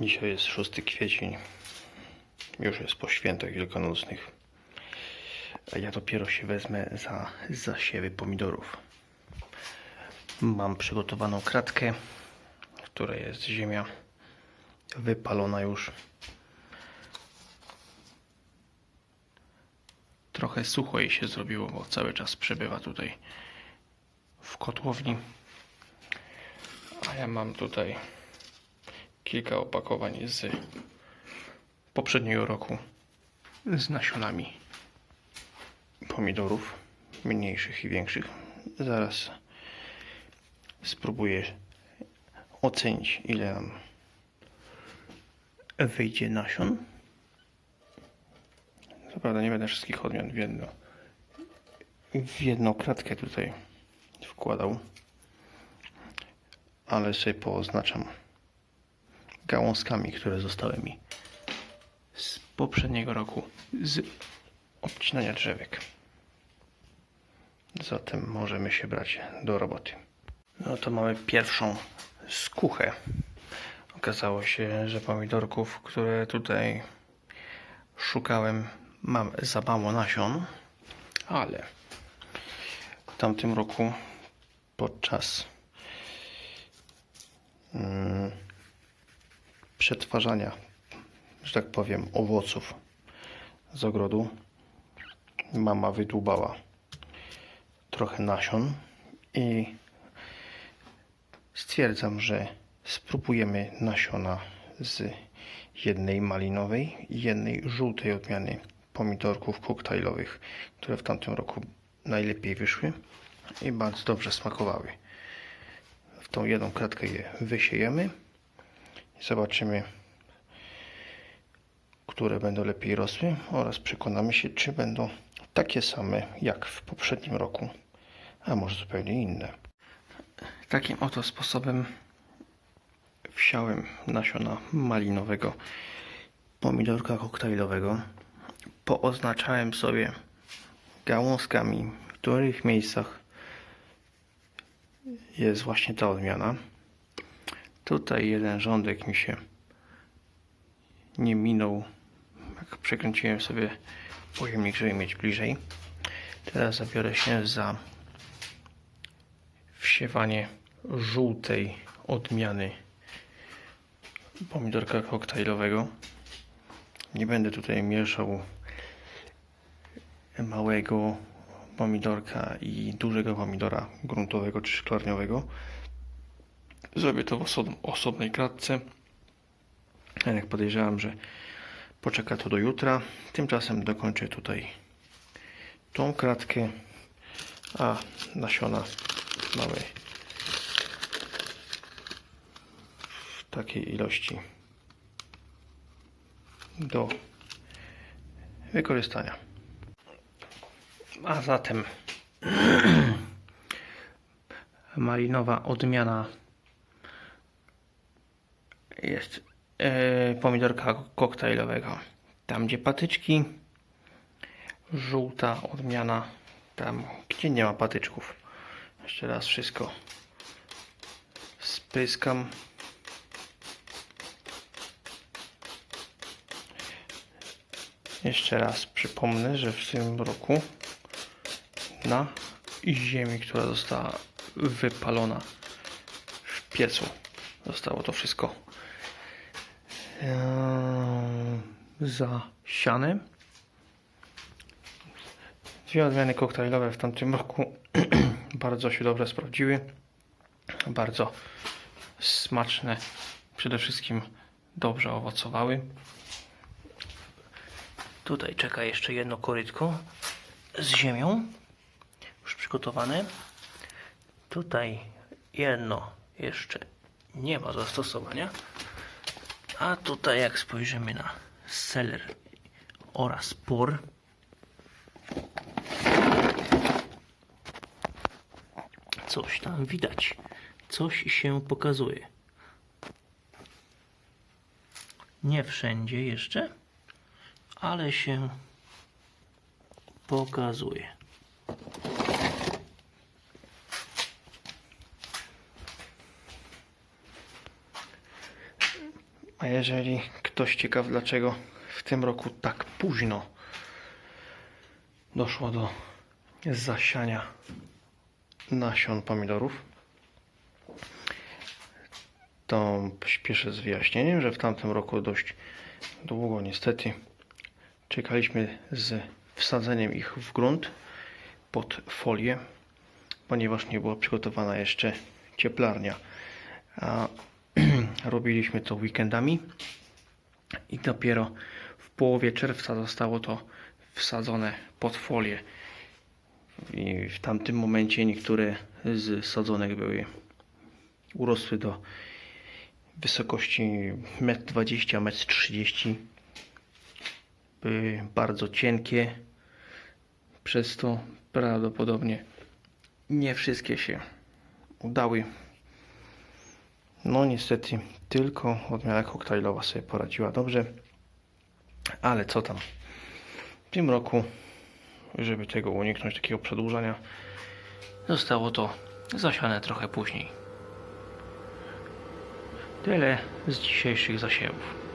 Dzisiaj jest 6 kwiecień. Już jest po świętach wielkanocnych. A ja dopiero się wezmę za zasiewy pomidorów. Mam przygotowaną kratkę, w której jest ziemia wypalona już. Trochę sucho jej się zrobiło, bo cały czas przebywa tutaj w kotłowni. A ja mam tutaj kilka opakowań z poprzedniego roku z nasionami pomidorów, mniejszych i większych. Zaraz spróbuję ocenić, ile nam wyjdzie nasion. Co prawda nie będę wszystkich odmian w jedno, w jedną kratkę tutaj wkładał, ale sobie pooznaczam gałązkami, które zostały mi z poprzedniego roku z obcinania drzewek. Zatem możemy się brać do roboty. No to mamy pierwszą skuchę. Okazało się, że pomidorków, które tutaj szukałem, mam za mało nasion, ale w tamtym roku podczas mm, przetwarzania, że tak powiem, owoców z ogrodu mama wydłubała trochę nasion i stwierdzam, że spróbujemy nasiona z jednej malinowej i jednej żółtej odmiany pomidorków koktajlowych, które w tamtym roku najlepiej wyszły i bardzo dobrze smakowały. W tą jedną kratkę je wysiejemy i zobaczymy, które będą lepiej rosły oraz przekonamy się, czy będą takie same jak w poprzednim roku, a może zupełnie inne. Takim oto sposobem wsiałem nasiona malinowego pomidorka koktajlowego. Pooznaczałem sobie gałązkami, w których miejscach jest właśnie ta odmiana. Tutaj jeden rządek mi się nie minął. Jak przekręciłem sobie pojemnik, żeby mieć bliżej. Teraz zabiorę się za wsiewanie żółtej odmiany pomidorka koktajlowego. Nie będę tutaj mieszał małego pomidorka i dużego pomidora gruntowego czy szklarniowego. Zrobię to w oso- osobnej kratce. Jak podejrzewam, że poczeka to do jutra. Tymczasem dokończę tutaj tą kratkę, a nasiona mamy w takiej ilości do wykorzystania. A zatem malinowa odmiana jest e, pomidorka koktajlowego. Tam gdzie patyczki, żółta odmiana tam gdzie nie ma patyczków. Jeszcze raz wszystko spyskam. Jeszcze raz przypomnę, że w tym roku na ziemi, która została wypalona w piecu, zostało to wszystko zasiane. Dwie odmiany koktajlowe w tamtym roku bardzo się dobrze sprawdziły. Bardzo smaczne. Przede wszystkim dobrze owocowały. Tutaj czeka jeszcze jedno korytko z ziemią. Już przygotowane. Tutaj jedno jeszcze nie ma zastosowania. A tutaj jak spojrzymy na seler oraz por, coś tam widać. Coś się pokazuje. Nie wszędzie jeszcze, ale się pokazuje. A jeżeli ktoś ciekaw, dlaczego w tym roku tak późno doszło do zasiania nasion pomidorów, to śpieszę z wyjaśnieniem, że w tamtym roku dość długo niestety czekaliśmy z wsadzeniem ich w grunt pod folię, ponieważ nie była przygotowana jeszcze cieplarnia. A robiliśmy to weekendami i dopiero w połowie czerwca zostało to wsadzone pod folię. I w tamtym momencie niektóre z sadzonek były urosły do wysokości 1,20 m, 1,30 m. Były bardzo cienkie, przez to prawdopodobnie nie wszystkie się udały. No niestety tylko odmiana koktajlowa sobie poradziła dobrze. Ale co tam? W tym roku, żeby tego uniknąć, takiego przedłużania, zostało to zasiane trochę później. Tyle z dzisiejszych zasiewów.